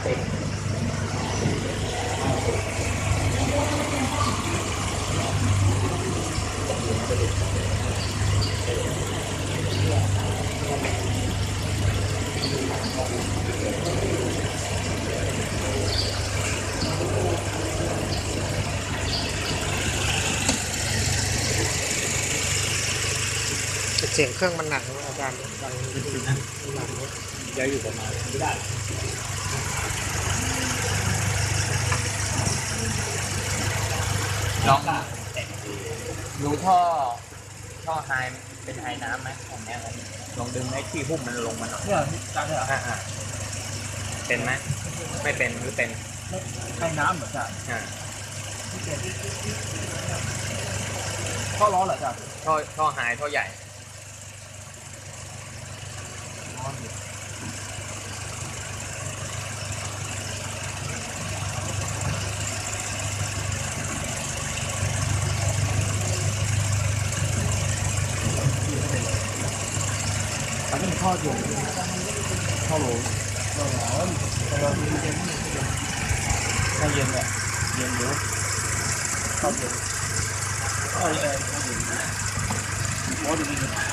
เสียงเครื่องมันหนักอาจารย์มันหนักเยอะอยู่ประมาณไม่ได้ ลองดูท่อท่อไฮเป็นไฮน้ำไหมของเนี้ยครับลองดึงไอ้ที่หุ้มมันลงมาหน่อยเนี่ยการเนี่ยอ่าอ่าเป็นไหมไม่เป็นหรือเป็นให้น้ำเหมือนกันอ่าข้อร้อนเหรอจ๊ะท่อท่อไฮท่อใหญ่ อันนี้ข้อเดียวข้อโหลร้อนเราเ